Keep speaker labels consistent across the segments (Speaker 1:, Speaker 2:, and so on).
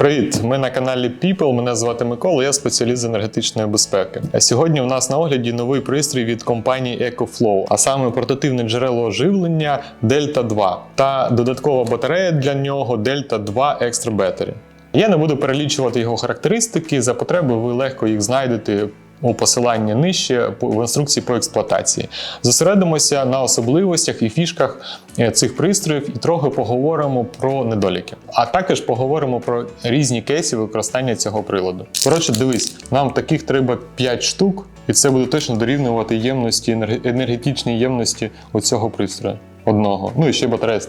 Speaker 1: Привіт! Ми на каналі People. Мене звати Микола, я спеціаліст з енергетичної безпеки. А сьогодні у нас на огляді новий пристрій від компанії EcoFlow, а саме портативне джерело живлення Delta 2 та додаткова батарея для нього Delta 2 Extra Battery. Я не буду перелічувати його характеристики. За потреби ви легко їх знайдете у посиланні нижче в інструкції по експлуатації. Зосередимося на особливостях і фішках е, цих пристроїв і трохи поговоримо про недоліки. А також поговоримо про різні кейси використання цього приладу. Коротше, дивись, нам таких треба 5 штук, і це буде точно дорівнювати ємності енерг- енергетичній ємності оцього пристрою. Одного. Ну і ще батарея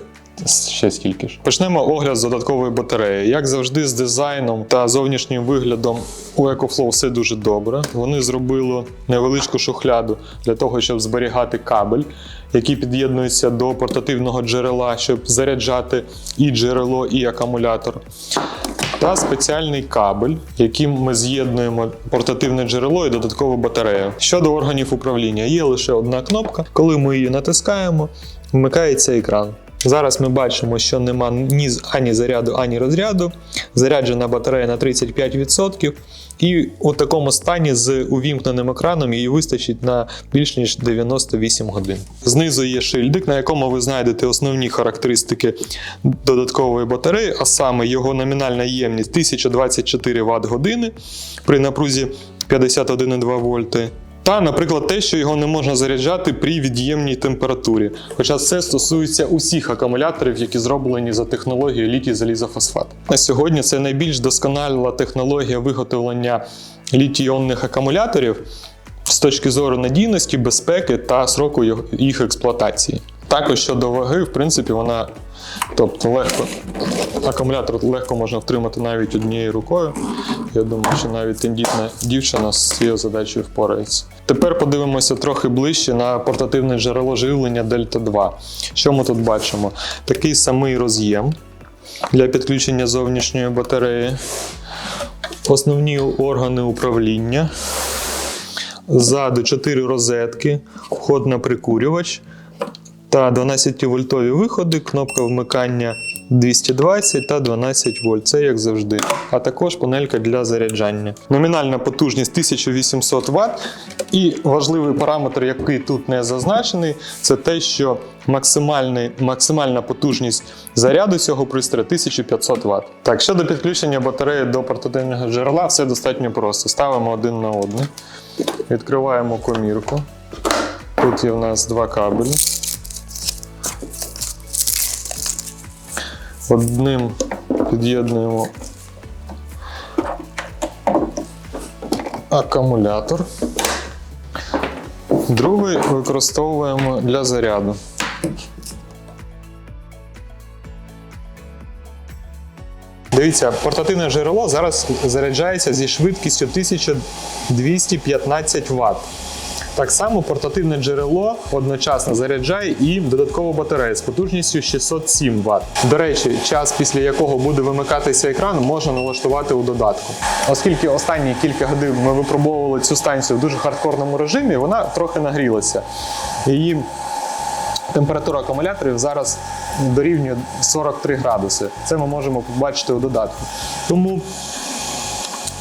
Speaker 1: ще стільки ж. Почнемо огляд з додаткової батареї. Як завжди, з дизайном та зовнішнім виглядом у EcoFlow все дуже добре. Вони зробили невеличку шухляду для того, щоб зберігати кабель, який під'єднується до портативного джерела, щоб заряджати і джерело, і акумулятор. Та спеціальний кабель, яким ми з'єднуємо портативне джерело і додаткову батарею. Щодо органів управління, є лише одна кнопка. Коли ми її натискаємо, вмикається екран. Зараз ми бачимо, що нема ні ані заряду, ані розряду. Заряджена батарея на 35%. І у такому стані з увімкненим екраном її вистачить на більш ніж 98 годин. Знизу є шильдик, на якому ви знайдете основні характеристики додаткової батареї, а саме його номінальна ємність 1024 Вт години при напрузі 51,2 вольти. Та, наприклад, те, що його не можна заряджати при від'ємній температурі. Хоча це стосується усіх акумуляторів, які зроблені за технологією літій залізофосфат. На сьогодні це найбільш досконала технологія виготовлення літій-іонних акумуляторів з точки зору надійності, безпеки та сроку їх експлуатації. Також щодо ваги, в принципі, вона тобто легко. Акумулятор легко можна втримати навіть однією рукою. Я думаю, що навіть тендітна дівчина з цією задачею впорається. Тепер подивимося трохи ближче на портативне джерело живлення Delta 2. Що ми тут бачимо? Такий самий роз'єм для підключення зовнішньої батареї, основні органи управління. Ззаду 4 розетки, вход на прикурювач та 12-вольтові виходи, кнопка вмикання 220 та 12 вольт. Це як завжди. А також панелька для заряджання. Номінальна потужність 1800 Вт. І важливий параметр, який тут не зазначений, це те, що максимальна потужність заряду цього пристрою 1500 Вт. Так, щодо підключення батареї до портативного джерела, все достатньо просто. Ставимо один на один, відкриваємо комірку. Тут є в нас два кабелі. Одним під'єднуємо акумулятор, другий використовуємо для заряду. Дивіться, портативне джерело зараз заряджається зі швидкістю 1215 Вт. Так само портативне джерело одночасно заряджає і додаткову батарею з потужністю 607 Вт. До речі, час, після якого буде вимикатися екран, можна налаштувати у додатку. Оскільки останні кілька годин ми випробовували цю станцію в дуже хардкорному режимі, вона трохи нагрілася. Її температура акумуляторів зараз дорівнює 43 градуси. Це ми можемо побачити у додатку. Тому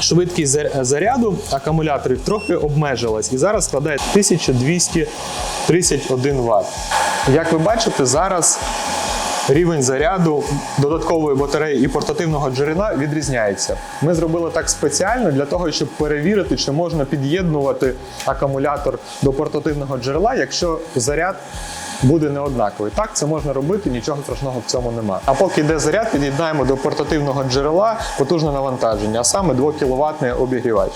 Speaker 1: швидкість заряду акумуляторів трохи обмежилась і зараз складає 1231 Вт. Як ви бачите, зараз рівень заряду додаткової батареї і портативного джерела відрізняється. Ми зробили так спеціально для того, щоб перевірити, чи можна під'єднувати акумулятор до портативного джерела, якщо заряд буде неоднаковий. Так, це можна робити, нічого страшного в цьому немає. А поки йде заряд, під'єднаємо до портативного джерела потужне навантаження, а саме 2 кВт обігрівач.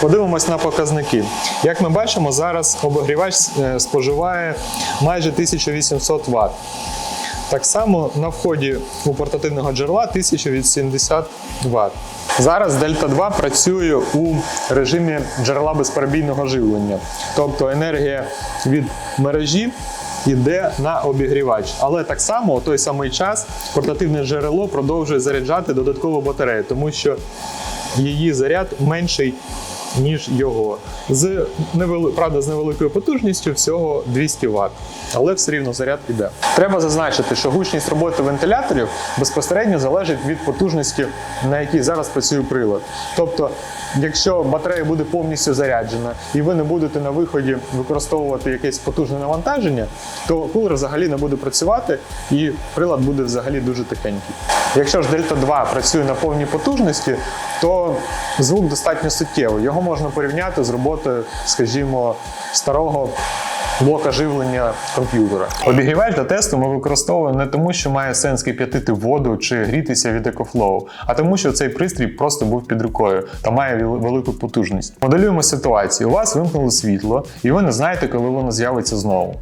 Speaker 1: Подивимось на показники. Як ми бачимо, зараз обігрівач е, споживає майже 1800 Вт. Так само на вході у портативного джерела 1080 Вт. Зараз Delta 2 працює у режимі джерела безперебійного живлення. Тобто енергія від мережі йде на обігрівач. Але так само у той самий час портативне джерело продовжує заряджати додаткову батарею, тому що її заряд менший ніж його. З невели... правда, з невеликою потужністю всього 200 Вт. Але все рівно заряд іде. Треба зазначити, що гучність роботи вентиляторів безпосередньо залежить від потужності, на якій зараз працює прилад. Тобто, якщо батарея буде повністю заряджена і ви не будете на виході використовувати якесь потужне навантаження, то кулер взагалі не буде працювати і прилад буде взагалі дуже тихенький. Якщо ж Delta 2 працює на повній потужності, то звук достатньо суттєвий. Можна порівняти з роботою, скажімо, старого блока живлення комп'ютера. Обігрівач для тесту ми використовуємо не тому, що має сенс кип'ятити воду чи грітися від EcoFlow, а тому, що цей пристрій просто був під рукою та має велику потужність. Моделюємо ситуацію. У вас вимкнуло світло, і ви не знаєте, коли воно з'явиться знову.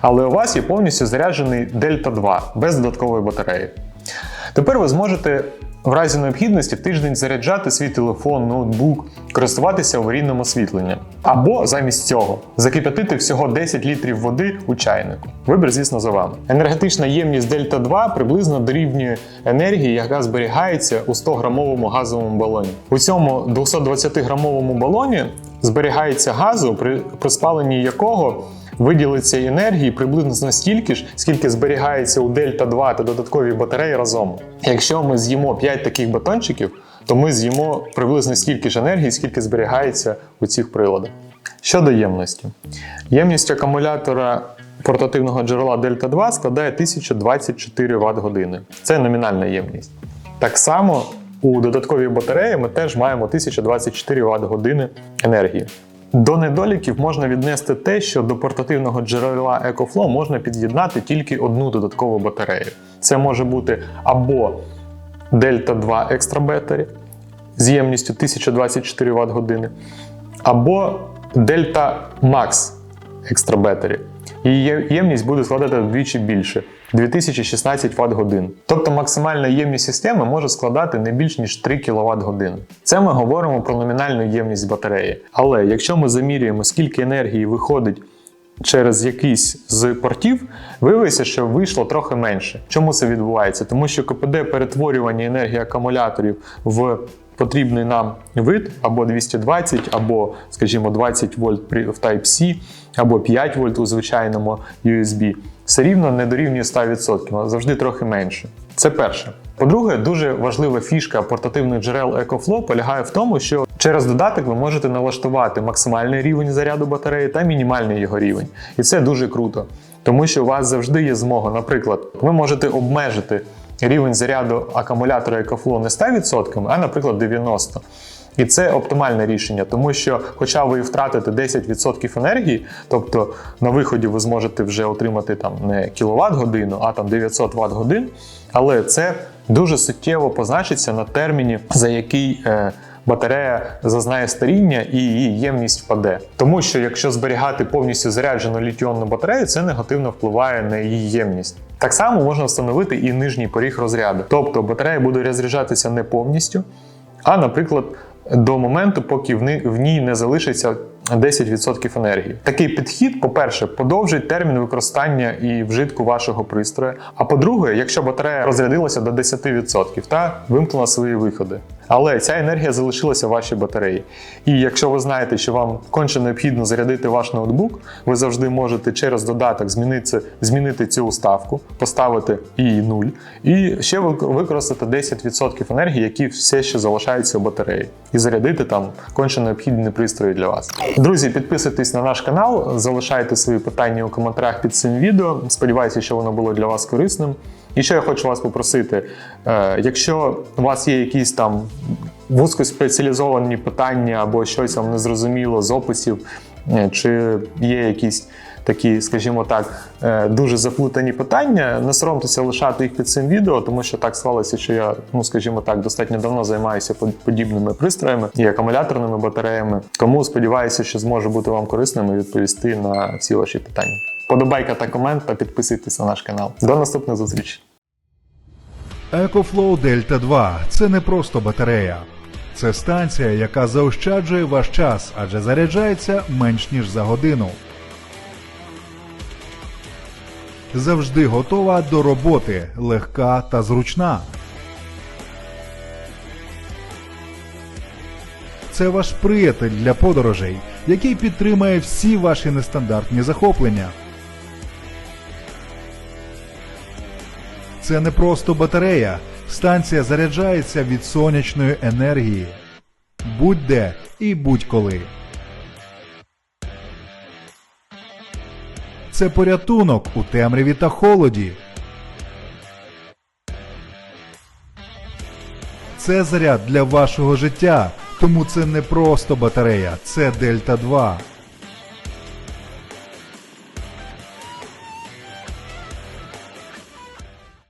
Speaker 1: Але у вас є повністю заряджений Delta 2 без додаткової батареї. Тепер ви зможете в разі необхідності тиждень заряджати свій телефон, ноутбук, користуватися аварійним освітленням. Або замість цього закип'ятити всього 10 літрів води у чайнику. Вибір, звісно, за вами. Енергетична ємність Delta 2 приблизно дорівнює енергії, яка зберігається у 100-грамовому газовому балоні. У цьому 220-грамовому балоні зберігається газу, при спаленні якого виділиться енергії приблизно стільки ж, скільки зберігається у Дельта 2 та додаткові батареї разом. Якщо ми з'їмо 5 таких батончиків, то ми з'їмо приблизно стільки ж енергії, скільки зберігається у цих приладах. Щодо ємності, ємність акумулятора портативного джерела Дельта 2 складає 1024 Вт години. Це номінальна ємність. Так само у додатковій батареї ми теж маємо 1024 Вт години енергії. До недоліків можна віднести те, що до портативного джерела EcoFlow можна під'єднати тільки одну додаткову батарею. Це може бути або Delta 2 Extra Battery з ємністю 1024 Вт години, або Delta Max Extra Battery. Її ємність буде складати вдвічі більше 2016 Вт годин. Тобто максимальна ємність системи може складати не більш ніж 3 кВт годин. Це ми говоримо про номінальну ємність батареї. Але якщо ми замірюємо, скільки енергії виходить через якийсь з портів, виявиться, що вийшло трохи менше. Чому це відбувається? Тому що КПД перетворювання енергії акумуляторів в потрібний нам вид або 220, або, скажімо, 20 вольт в Type-C, або 5 вольт у звичайному USB, все рівно не дорівнює 100%, а завжди трохи менше. Це перше. По-друге, дуже важлива фішка портативних джерел EcoFlow полягає в тому, що через додаток ви можете налаштувати максимальний рівень заряду батареї та мінімальний його рівень. І це дуже круто, тому що у вас завжди є змога, наприклад, ви можете обмежити рівень заряду акумулятора EcoFlow не 100%, а, наприклад, 90%. І це оптимальне рішення, тому що, хоча ви втратите 10% енергії, тобто на виході ви зможете вже отримати там не кіловат годину, а там 900 Вт годин, але це дуже суттєво позначиться на терміні, за який е, батарея зазнає старіння і її ємність впаде. Тому що якщо зберігати повністю заряджену літіонну батарею, це негативно впливає на її ємність. Так само можна встановити і нижній поріг розряду. Тобто батарея буде розряджатися не повністю, а, наприклад, до моменту, поки в ній не залишиться 10% енергії. Такий підхід, по-перше, подовжить термін використання і вжитку вашого пристрою. А по-друге, якщо батарея розрядилася до 10% та вимкнула свої виходи. Але ця енергія залишилася в вашій батареї. І якщо ви знаєте, що вам конче необхідно зарядити ваш ноутбук, ви завжди можете через додаток змінити, змінити цю уставку, поставити її 0, і ще вик- використати 10% енергії, які все ще залишаються у батареї, і зарядити там конче необхідні пристрої для вас. Друзі, підписуйтесь на наш канал, залишайте свої питання у коментарях під цим відео. Сподіваюся, що воно було для вас корисним. І ще я хочу вас попросити: е, якщо у вас є якісь там вузькоспеціалізовані питання або щось вам незрозуміло з описів, е, чи є якісь такі, скажімо так, е, дуже заплутані питання, не соромтеся лишати їх під цим відео, тому що так склалося, що я, ну скажімо так, достатньо давно займаюся под- подібними пристроями і акумуляторними батареями. Тому сподіваюся, що зможу бути вам корисним і відповісти на всі ваші питання. Подобайка та комент та підписуйтесь на наш канал. До наступних зустрічей!
Speaker 2: EcoFlow Delta 2 це не просто батарея. Це станція, яка заощаджує ваш час, адже заряджається менш ніж за годину. Завжди готова до роботи, легка та зручна. це ваш приятель для подорожей, який підтримує всі ваші нестандартні захоплення. Це не просто батарея. Станція заряджається від сонячної енергії. Будь-де і будь-коли. Це порятунок у темряві та холоді. Це заряд для вашого життя, тому це не просто батарея, це Дельта 2.